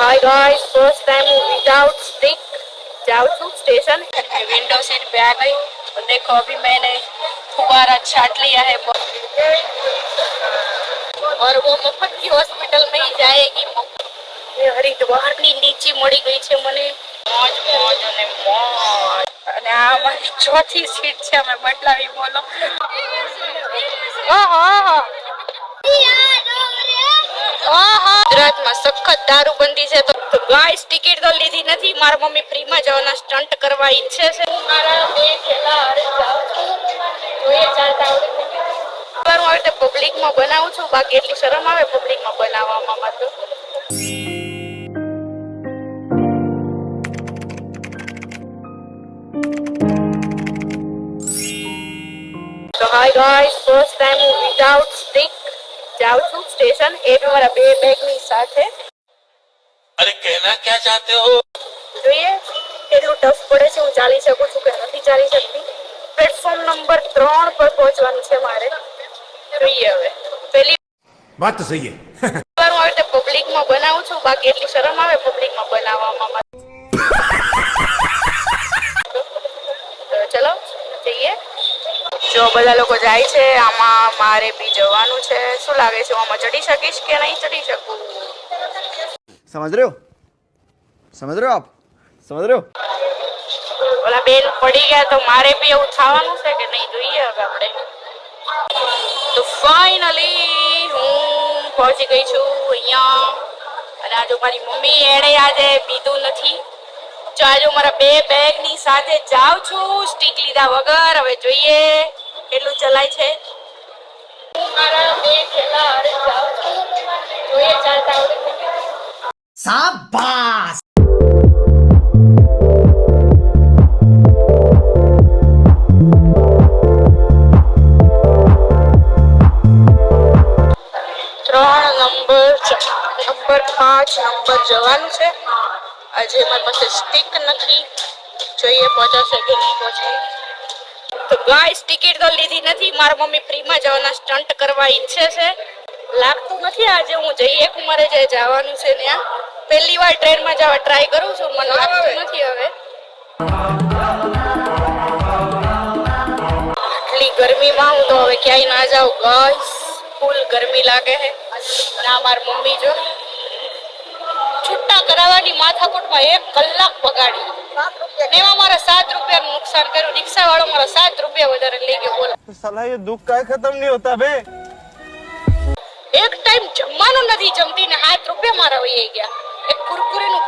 Hi guys first time without stick जाऊँ છું station window seat पे आ गई और देखो अभी मैंने फुवारा छाट लिया है और वो મફત की हॉस्पिटल में ही जाएगी એ હરિદ્વારની નીચે મળી ગઈ છે મને મોજ મોજ અને મોજ. અને આ અમારી ચોથી સીટ છે અમે બદલાવી બોલો. હા હા હા. ગુજરાતમાં સખત દારૂબંધી છે તો ગાઈસ ટિકિટ તો લીધી નથી. મારા મમ્મી ફ્રીમાં જવાના સ્ટન્ટ કરવા ઈચ્છે છે. હું મારા બે થેલા હારે જોઈએ, ચાલતા આવડે. હું આવી પબ્લિકમાં બનાવું છું. બાકી એટલી શરમ આવે પબ્લિકમાં બનાવવામાં માં તો તો hi guys first time without stick જાઉં છું. સ્ટેશન એ મારા બે બેગની સાથે. અરે કહેના ક્યાં ચાહતે હો? જોઈએ કેટલું ટફ પડે છે હું ચાલી શકું છું કે નથી ચાલી શકતી? પ્લેટફોર્મ નંબર ત્રણ પર પહોંચવાનું છે મારે. જોઈએ હવે. પેલી વાત સહી છે હું આવી રીતે પબ્લિકમાં બનાવું છું. બાકી એટલી શરમ આવે પબ્લિકમાં બનાવવામાં. બધા લોકો જાય છે આમાં મારે બી જવાનું છે. શું લાગે છે હું આમાં ચડી શકીશ કે નહીં ચડી શકું? સમજ રહ્યો? સમજ રહ્યો આપ? સમજ રહ્યો? ઓલા બેન પડી ગયા તો મારે બી એવું થવાનું છે કે નહીં જોઈએ હવે આપણે? તો ફાઇનલી હું પહોંચી ગઈ છું અહીંયા. અને આજે મારી મમ્મી એણે આજે પીધું નથી. ચાલો મારા બે બેગની સાથે જાઉં છું સ્ટીક લીધા વગર. હવે જોઈએ કેટલું ચલાય છે. હું મારા બે થેલા હારે જાઉં છું જોઈએ ચાલતા આવડે છે ત્રણ નંબર નંબર પાંચ નંબર જવાનું છે. આજે મારી પાસે સ્ટીક નથી. જોઈએ પહોંચાશે કે નહીં પહોંચે તો ગાઈસ ટિકિટ તો લીધી નથી. મારા મમ્મી ફ્રીમાં જવાના સ્ટન્ટ કરવા ઈચ્છે છે. લાગતું નથી આજે હું જઈ એક ઉંમરે જે જવાનું છે ત્યાં પહેલી વાર ટ્રેનમાં જવા ટ્રાય કરું છું, મને લાગતું નથી હવે. આટલી ગરમીમાં હું તો હવે ક્યાંય ના જાઉં. ગાઈસ ફૂલ ગરમી લાગે છે. ના, મારી મમ્મી જો. છૂટા કરાવવાની માથાકૂટમાં એક કલાક બગાડી. એમાં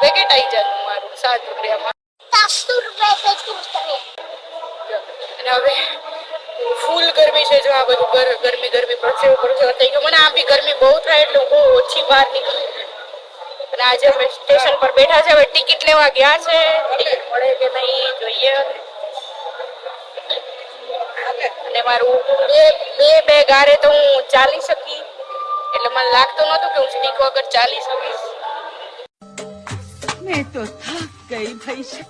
પેકેટ આવી જતું મારું સાત રૂપિયામાં. સાતસો રૂપિયા અને હવે ફૂલ ગરમી છે જો આ બધું ગરમી ગરમી પરસેવો પરસેવો થઈ ગરમી બહુ થાય એટલે બહુ ઓછી બહાર નીકળી. અને આજે અમે સ્ટેશન પર બેઠા છે. હવે ટિકિટ લેવા ગયા છે. ટિકિટ મળે કે નહીં જોઈએ. અને મારું બે બે બે ગારે તો હું ચાલી શકી. એટલે મને લાગતું નહોતું કે હું સ્ટીક વગર ચાલી શકીશ. મેં તો થક ગઈ ભાઈ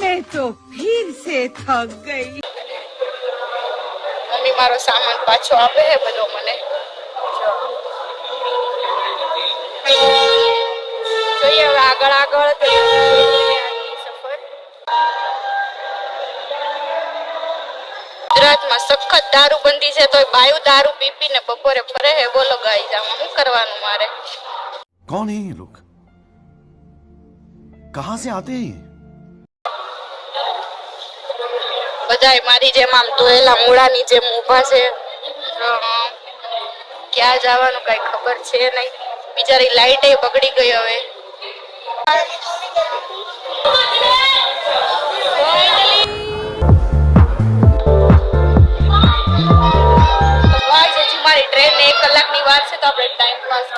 મેં તો ફીર સે થક ગઈ. મમ્મી મારો સામાન પાછો આપે હે બધો મને. જોઈએ હવે આગળ આગળ તો આજની સફર ગુજરાતમાં સખત દારૂબંધી છે તોય બાયુ દારૂ પી પીને બપોરે ફરે હે બોલો ગાઈ જામાં શું કરવાનું મારે कौन है ये लोग कहां से आते हैं ये? બધાય મારી જેમ આમ ધોયેલા મૂળાની જેમ ઊભા છે અ, ક્યાં જવાનું કઈ ખબર છે નહીં બિચારી લાઈટ બગડી ગઈ હવે. મારી ટ્રેન એક કલાકની વાર છે તો આપણે ટાઈમ પાસ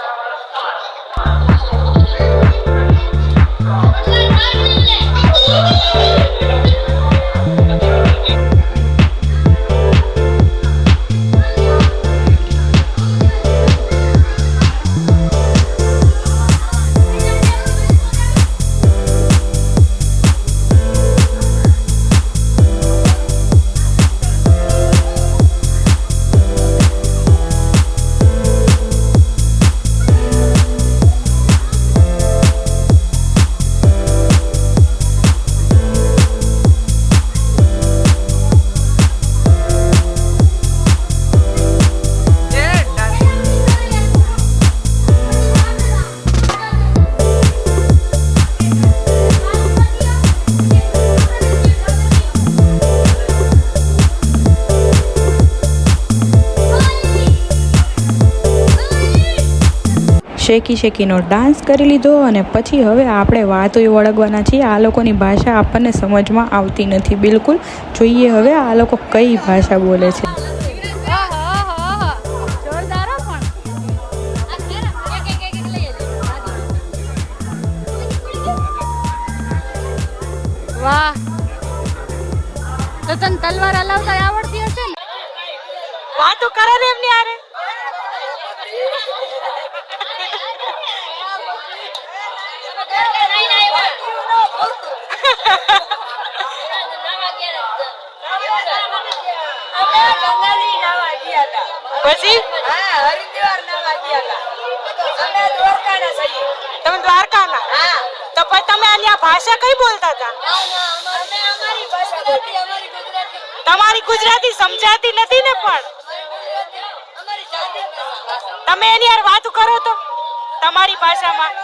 શેકી શેકીનો ડાન્સ કરી લીધો અને પછી હવે આપણે વાતોય વળગવાના છીએ. આ લોકોની ભાષા આપણને સમજમાં આવતી નથી. બિલકુલ જોઈએ હવે આ લોકો કઈ ભાષા બોલે છે. વાહ. તો તને તલવાર હલાવતા આવડતી હશે ને? વાતો કરે એમની આરે પછી? તમે દ્વારકાના? તો પછી તમે અહીંયા ભાષા કઈ બોલતા હતા? તમારી ગુજરાતી સમજાતી નથી ને પણ? તમે એની યાર વાત કરો તો. તમારી ભાષામાં.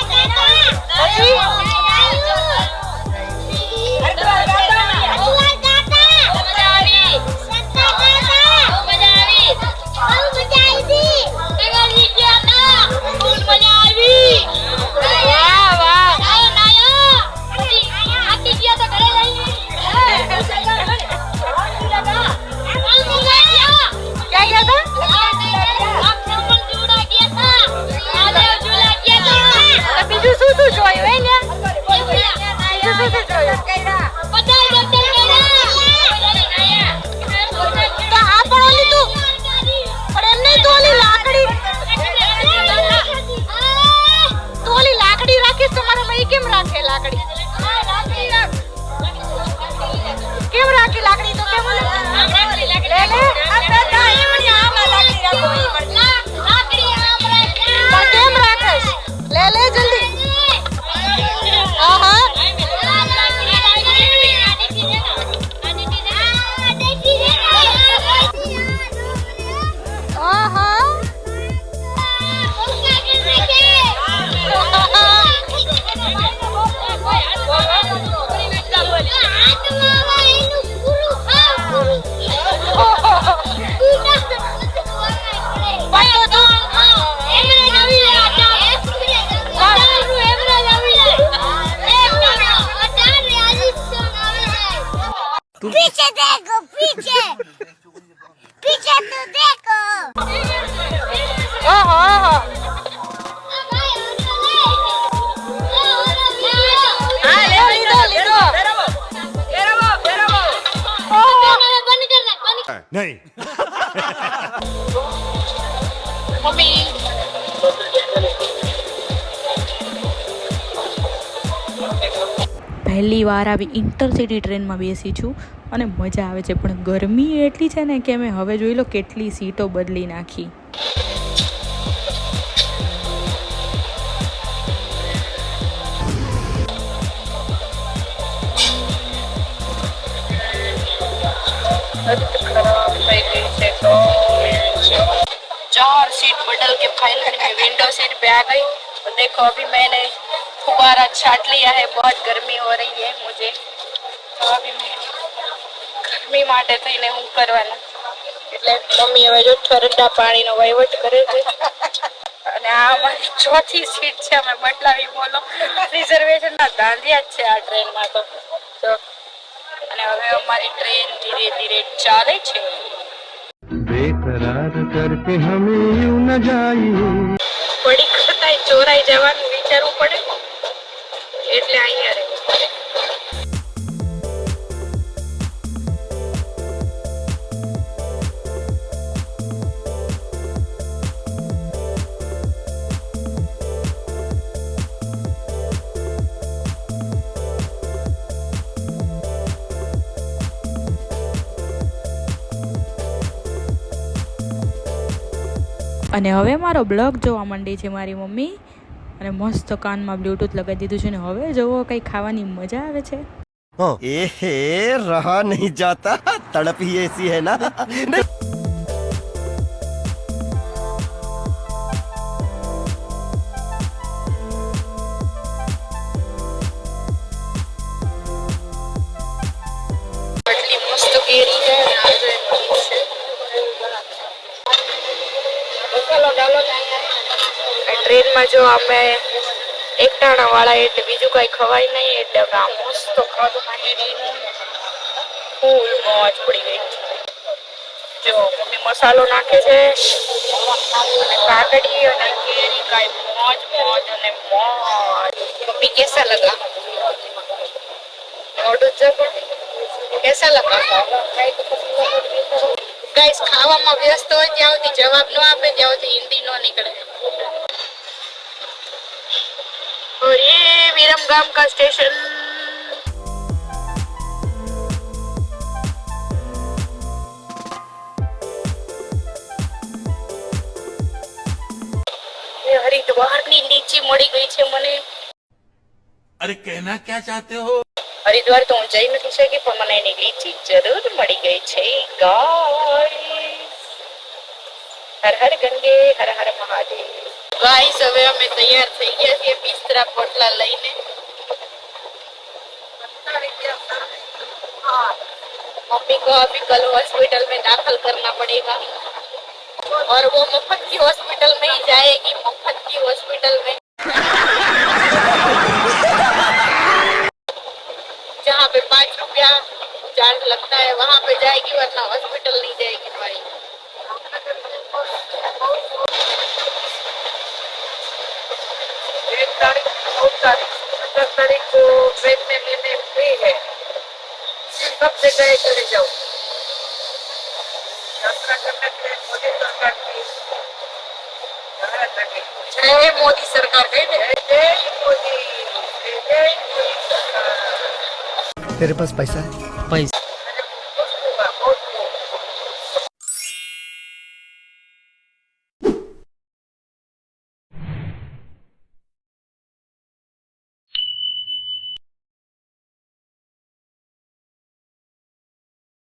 બીજું શું શું જોયું એને બીજું શું શું જોયું? પહેલી વાર આવી ઇન્ટરસિટી ટ્રેનમાં બેસી છું અને મજા આવે છે પણ ગરમી એટલી છે ને કે મેં હવે જોઈ લો કેટલી સીટો બદલી નાખી खराब થઈ ગઈ છે તો चार सीट बदल के फाइनली मैं विंडो सीट पे आ गई और देखो अभी मैंने फुबारा छाट लिया है बहुत गर्मी हो रही है मुझे તો અભી મેં ગરમી માટે થઈને હું કરવાનું એટલે મમ્મી હવે જો ઠંડા પાણીનો વહીવટ કરે છે અને આ અમારી ચોથી સીટ છે અમે બદલાવી બોલો રિઝર્વેશન ના ધાંધિયા જ છે આ ટ્રેનમાં તો તો અને હવે અમારી ટ્રેન ધીરે ધીરે ચાલે છે बेकरार करके हमें यूं न जाइए પડી કરતા ચોરાઈ જવાનું વિચારવું પડે એટલે અહીંયા રહે અને હવે મારો બ્લોગ જોવા માંડી છે મારી મમ્મી. અને મસ્ત કાનમાં બ્લૂટૂથ લગાવી દીધું છે ને હવે જોવો કઈ ખાવાની મજા આવે છે. એ હે રહા નહીં જાતા તડપી એસી હે ના. અમે એકટાણા વાળા એટલે બીજું કઈ ખવાય નહીં એટલે આ મસ્ત ખાધું કેરીનું ફૂલ મોજ પડી ગઈ. જો મમ્મી મસાલો નાખે છે. અને કાકડી અને કેરી કાંઈ મોજ મોજ અને મોજ. મમ્મી કેસા લગા? મોઢું જ પણ કેસા લગા? ગાઈસ ખાવામાં વ્યસ્ત હોય ત્યાં સુધી જવાબ ન આપે ત્યાં સુધી હિન્દી ન નીકળે. और ये विरमगाम का स्टेशन ये હરિદ્વારની લીચી મળી ગઈ છે મને अरे कहना क्या चाहते हो હરિદ્વાર તો હું જઈ નથી શકી પણ મને એની લીચી જરૂર મળી ગઈ છે ગાઈસ હર હર ગંગે હર હર મહાદેવ ગાઈસ હવે અમે તૈયાર થઈ ગયા છીએ બિસ્તરા પોટલા લઈને हाँ, मम्मी को अभी कल हॉस्पिटल में दाखिल करना पड़ेगा और वो मुफ्त की हॉस्पिटल में ही जाएगी मुफ्त की हॉस्पिटल में जहाँ पे पाँच रुपया चार्ज लगता है वहाँ पे जाएगी वरना हॉस्पिटल नहीं जाएगी भाई तारीख दो तारीख दस तारीख को ट्रेन में लेने फ्री है। कब से गए चले जाओ। यात्रा करने के लिए मोदी सरकार की जय मोदी सरकार जय मोदी जय मोदी सरकार। तेरे पास पैसा है?